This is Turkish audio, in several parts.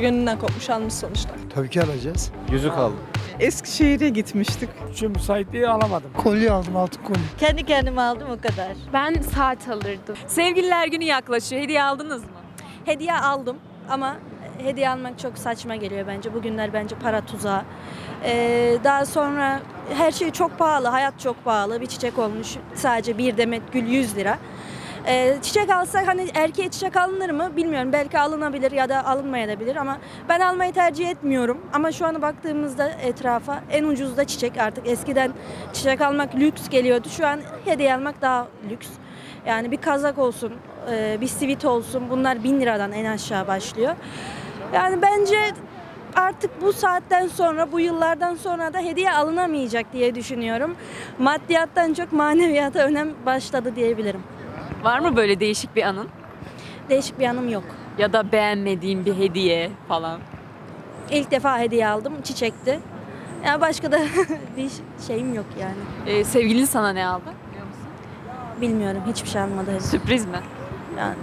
gönlünden kopmuş almış sonuçta. Tabii ki alacağız. Yüzük aldım. Eskişehir'e gitmiştik. Şu müsaitliği alamadım. Kolye aldım altın kolye. Kendi kendime aldım o kadar. Ben saat alırdım. Sevgililer günü yaklaşıyor. Hediye aldınız mı? Hediye aldım ama hediye almak çok saçma geliyor bence. Bugünler bence para tuzağı. Ee, daha sonra her şey çok pahalı, hayat çok pahalı. Bir çiçek olmuş sadece bir demet gül 100 lira. Ee, çiçek alsak hani erkeğe çiçek alınır mı bilmiyorum. Belki alınabilir ya da alınmayabilir ama ben almayı tercih etmiyorum. Ama şu an baktığımızda etrafa en ucuz da çiçek artık. Eskiden çiçek almak lüks geliyordu. Şu an hediye almak daha lüks. Yani bir kazak olsun, e, bir sivit olsun bunlar bin liradan en aşağı başlıyor. Yani bence artık bu saatten sonra, bu yıllardan sonra da hediye alınamayacak diye düşünüyorum. Maddiyattan çok maneviyata önem başladı diyebilirim. Var mı böyle değişik bir anın? Değişik bir yanım yok. Ya da beğenmediğin bir hediye falan? İlk defa hediye aldım, çiçekti. Ya başka da bir şeyim yok yani. Ee, sevgilin sana ne aldı? Biliyor musun? Bilmiyorum, hiçbir şey almadı. Sürpriz mi? Yani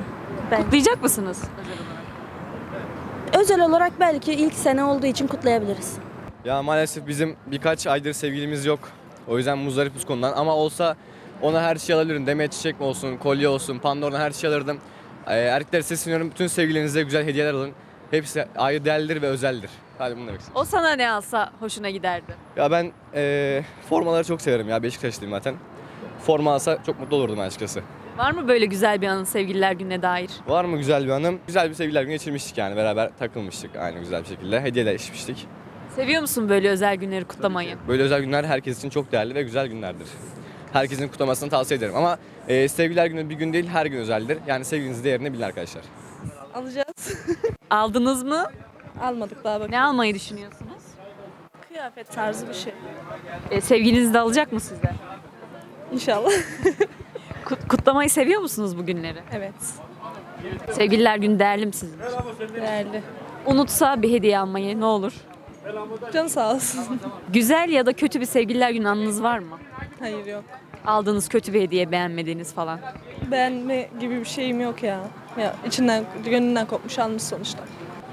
ben Kutlayacak mısınız? özel olarak belki ilk sene olduğu için kutlayabiliriz. Ya maalesef bizim birkaç aydır sevgilimiz yok. O yüzden muzdaripuz konudan. Ama olsa ona her şey alabilirim. Demet çiçek mi olsun, kolye olsun, Pandora'dan her şey alırdım. Ee, erkeklere sesleniyorum. Bütün sevgilinize güzel hediyeler alın. Hepsi ayrı değerlidir ve özeldir. Hadi bunu demek istedim. O sana ne alsa hoşuna giderdi. Ya ben ee, formaları çok severim ya. Beşiktaşlıyım zaten. Forma alsa çok mutlu olurdum açıkçası. Var mı böyle güzel bir anın sevgililer gününe dair? Var mı güzel bir anım? Güzel bir sevgililer günü geçirmiştik yani. Beraber takılmıştık aynı güzel bir şekilde. Hediyeler içmiştik. Seviyor musun böyle özel günleri kutlamayı? Böyle özel günler herkes için çok değerli ve güzel günlerdir. Herkesin kutlamasını tavsiye ederim. Ama e, sevgililer günü bir gün değil her gün özeldir. Yani sevgilinizi değerini bilin arkadaşlar. Alacağız. Aldınız mı? Almadık daha bak. Ne almayı düşünüyorsunuz? Kıyafet tarzı bir şey. Ee, sevgiliniz de alacak mı size? İnşallah. Kut- kutlamayı seviyor musunuz bu günleri? evet. Sevgililer günü değerli mi sizin? için? Değerli. Unutsa bir hediye almayı ne olur? Canı sağ olsun. Güzel ya da kötü bir sevgililer günü anınız var mı? Hayır yok. Aldığınız kötü bir hediye beğenmediğiniz falan. Beğenme gibi bir şeyim yok ya. Ya içinden, gönlünden kopmuş almış sonuçta.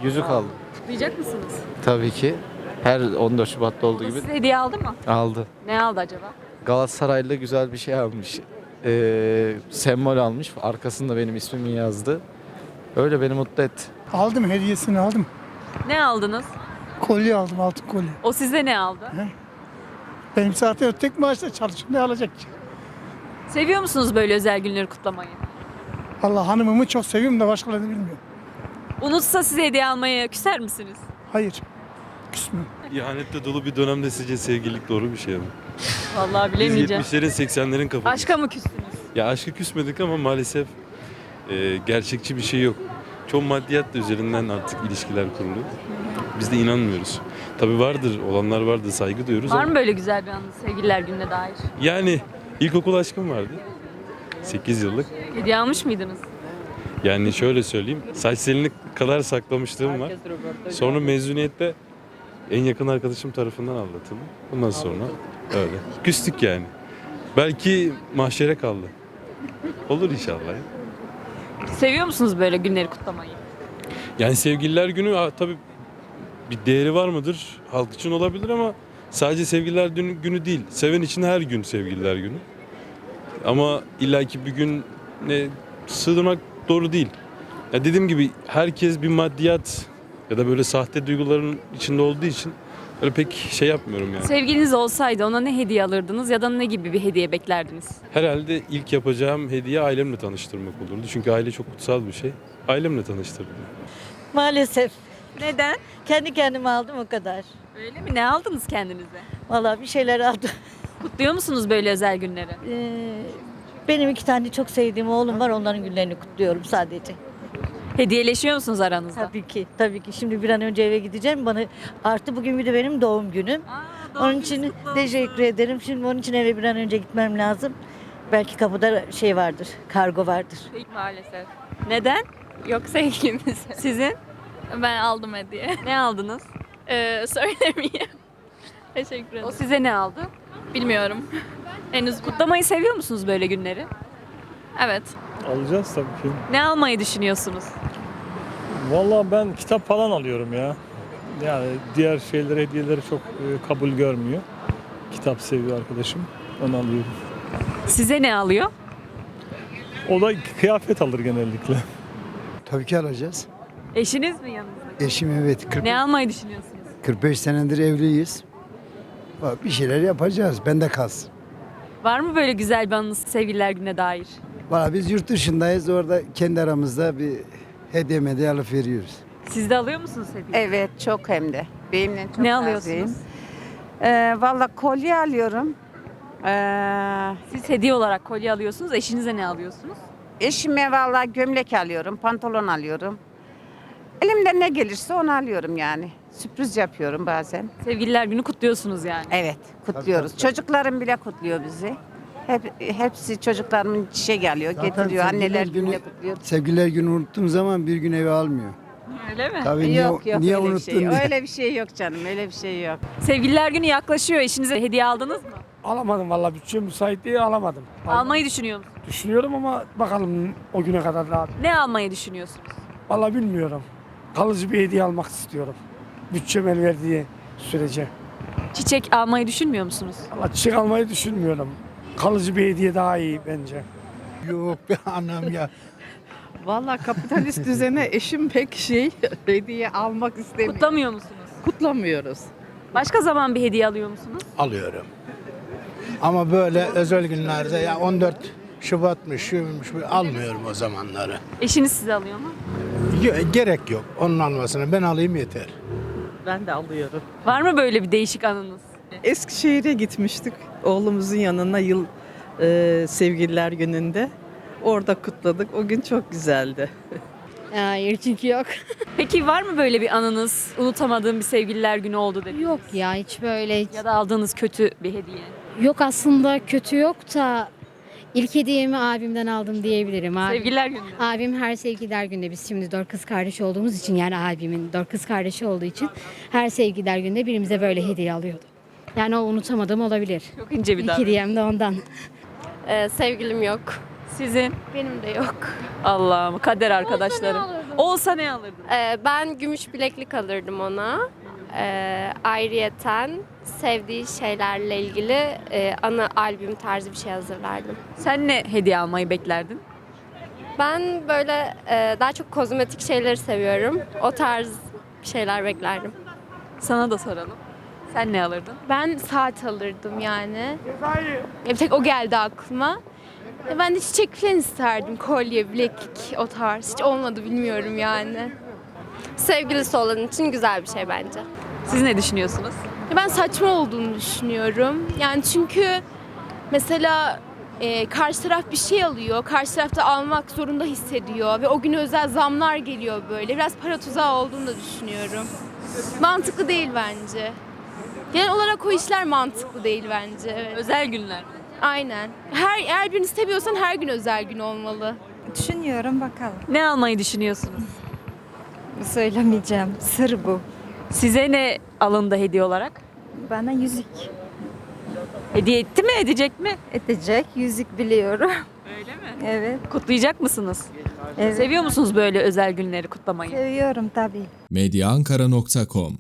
Yüzük aldım. Duyacak mısınız? Tabii ki. Her 14 Şubat'ta olduğu gibi size hediye aldı mı? aldı. Ne aldı acaba? Galatasaraylı güzel bir şey almış. Ee, sembol almış. Arkasında benim ismimi yazdı. Öyle beni mutlu etti. Aldım hediyesini aldım. Ne aldınız? Kolye aldım altın kolye. O size ne aldı? Benim zaten tek maaşla çalışıyorum ne alacak ki? Seviyor musunuz böyle özel günleri kutlamayı? Allah hanımımı çok seviyorum da başkalarını bilmiyorum. Unutsa size hediye almaya küser misiniz? Hayır. Küsmem. İhanetle dolu bir dönemde sizce sevgililik doğru bir şey mi? Vallahi Biz bilemeyeceğim. 70'lerin 80'lerin kafası. Aşka mı küstünüz? Ya aşka küsmedik ama maalesef e, gerçekçi bir şey yok. Çok maddiyat üzerinden artık ilişkiler kuruluyor. Biz de inanmıyoruz. Tabii vardır, olanlar vardır, saygı duyuyoruz Var ama mı böyle güzel bir anınız sevgililer gününe dair? yani ilkokul aşkım vardı. 8 yıllık. Hediye almış mıydınız? Yani şöyle söyleyeyim, saç selini kadar saklamışlığım var. Sonra mezuniyette en yakın arkadaşım tarafından aldatıldı. Ondan sonra öyle. Küstük yani. Belki mahşere kaldı. Olur inşallah. ya. Seviyor musunuz böyle günleri kutlamayı? Yani sevgililer günü ha, tabii bir değeri var mıdır? Halk için olabilir ama sadece sevgililer günü, günü değil. Seven için her gün sevgililer günü. Ama illaki bir gün ne sığdırmak doğru değil. Ya dediğim gibi herkes bir maddiyat ya da böyle sahte duyguların içinde olduğu için öyle pek şey yapmıyorum yani. Sevgiliniz olsaydı ona ne hediye alırdınız ya da ne gibi bir hediye beklerdiniz? Herhalde ilk yapacağım hediye ailemle tanıştırmak olurdu. Çünkü aile çok kutsal bir şey. Ailemle tanıştırdım. Maalesef. Neden? Kendi kendime aldım o kadar. Öyle mi? Ne aldınız kendinize? Vallahi bir şeyler aldım. Kutluyor musunuz böyle özel günleri? Ee, benim iki tane çok sevdiğim oğlum var. Onların günlerini kutluyorum sadece. Hediyeleşiyor musunuz aranızda? Tabii ki. Tabii ki. Şimdi bir an önce eve gideceğim. Bana artı bugün bir de benim doğum günüm. onun için teşekkür ederim. Şimdi onun için eve bir an önce gitmem lazım. Belki kapıda şey vardır. Kargo vardır. Maalesef. Neden? Yok sevgilimiz. Sizin? Ben aldım hediye. Ne aldınız? Ee, söylemeyeyim. Teşekkür ederim. O size ne aldı? Bilmiyorum. Henüz Kutlamayı seviyor musunuz böyle günleri? Evet. Alacağız tabii ki. Ne almayı düşünüyorsunuz? Vallahi ben kitap falan alıyorum ya. Yani diğer şeyleri, hediyeleri çok e, kabul görmüyor. Kitap seviyor arkadaşım. Onu alıyorum. Size ne alıyor? O da kıyafet alır genellikle. Tabii ki alacağız. Eşiniz mi yanınızda? Eşim evet 40, Ne almayı düşünüyorsunuz? 45 senedir evliyiz. Bak, Bir şeyler yapacağız. Ben de kalsın. Var mı böyle güzel bir anınız sevgililer gününe dair? Valla biz yurt dışındayız. Orada kendi aramızda bir hediye medya alıp veriyoruz. Siz de alıyor musunuz hediye? Evet çok hem de. Benimle çok Ne razıyım. alıyorsunuz? Ee, Valla kolye alıyorum. Ee, Siz hediye olarak kolye alıyorsunuz. Eşinize ne alıyorsunuz? eşime valla gömlek alıyorum, pantolon alıyorum. Elimden ne gelirse onu alıyorum yani. Sürpriz yapıyorum bazen. Sevgililer günü kutluyorsunuz yani. Evet, kutluyoruz. Çocuklarım bile kutluyor bizi. Hep, hepsi çocuklarımın çiçeği geliyor, Zaten getiriyor. sevgililer Anneler günü- kutluyor. Sevgililer günü unuttuğun zaman bir gün eve almıyor. Öyle mi? Tabii niye, yok yok niye öyle bir unuttun şey. diye. Öyle bir şey yok canım, öyle bir şey yok. Sevgililer günü yaklaşıyor. Eşinize hediye aldınız mı? Alamadım vallahi bütçe müsait değil alamadım. Almayı düşünüyor musunuz? Düşünüyorum ama bakalım o güne kadar daha. Ne almayı düşünüyorsunuz? Vallahi bilmiyorum. Kalıcı bir hediye almak istiyorum. Bütçem el verdiği sürece. Çiçek almayı düşünmüyor musunuz? Valla çiçek almayı düşünmüyorum. Kalıcı bir hediye daha iyi bence. Yok be anam ya. Valla kapitalist düzene eşim pek şey hediye almak istemiyor. Kutlamıyor musunuz? Kutlamıyoruz. Başka zaman bir hediye alıyor musunuz? alıyorum. Ama böyle özel günlerde ya 14 Şubat'mış, şuymuş, bu- almıyorum o zamanları. Eşiniz size alıyor mu? Ge- Gerek yok onun almasına. Ben alayım yeter. Ben de alıyorum. Var mı böyle bir değişik anınız? Eskişehir'e gitmiştik oğlumuzun yanına yıl e, sevgililer gününde. Orada kutladık. O gün çok güzeldi. Hayır çünkü yok. Peki var mı böyle bir anınız? Unutamadığım bir sevgililer günü oldu dedi. Yok ya hiç böyle Ya da aldığınız kötü bir hediye. yok aslında kötü yok da ilk hediyemi abimden aldım diyebilirim. Abi, Sevgililer günü. abim her sevgililer günde biz şimdi dört kız kardeş olduğumuz için yani abimin dört kız kardeşi olduğu için her sevgililer günde birimize böyle hediye alıyordu. Yani o unutamadığım olabilir. Çok ince bir İlk davranış. hediyem de ondan. Ee, sevgilim yok. Sizin Benim de yok. Allah'ım kader arkadaşlarım. Olsa ne alırdın? Ee, ben gümüş bileklik alırdım ona. Ee, ayrıyeten sevdiği şeylerle ilgili e, anı albüm tarzı bir şey hazırlardım. Sen ne hediye almayı beklerdin? Ben böyle e, daha çok kozmetik şeyleri seviyorum. O tarz şeyler beklerdim. Sana da soralım. Sen ne alırdın? Ben saat alırdım yani. Ya bir tek o geldi aklıma. Ya Ben de çiçek falan isterdim. Kolye, bileklik o tarz. Hiç olmadı bilmiyorum yani. Sevgilisi olan için güzel bir şey bence. Siz ne düşünüyorsunuz? Ya Ben saçma olduğunu düşünüyorum. Yani çünkü mesela e, karşı taraf bir şey alıyor. Karşı taraf da almak zorunda hissediyor. Ve o gün özel zamlar geliyor böyle. Biraz para tuzağı olduğunu da düşünüyorum. Mantıklı değil bence. Genel olarak o işler mantıklı değil bence. Evet. Özel günler. Aynen. Her eğer birini seviyorsan her gün özel gün olmalı. Düşünüyorum bakalım. Ne almayı düşünüyorsunuz? Söylemeyeceğim. Sır bu. Size ne alındı hediye olarak? Bana yüzük Hediye etti mi edecek mi? edecek. Yüzük biliyorum. Öyle mi? Evet. Kutlayacak mısınız? evet. Seviyor musunuz böyle özel günleri kutlamayı? Seviyorum tabii. Medyaankara.com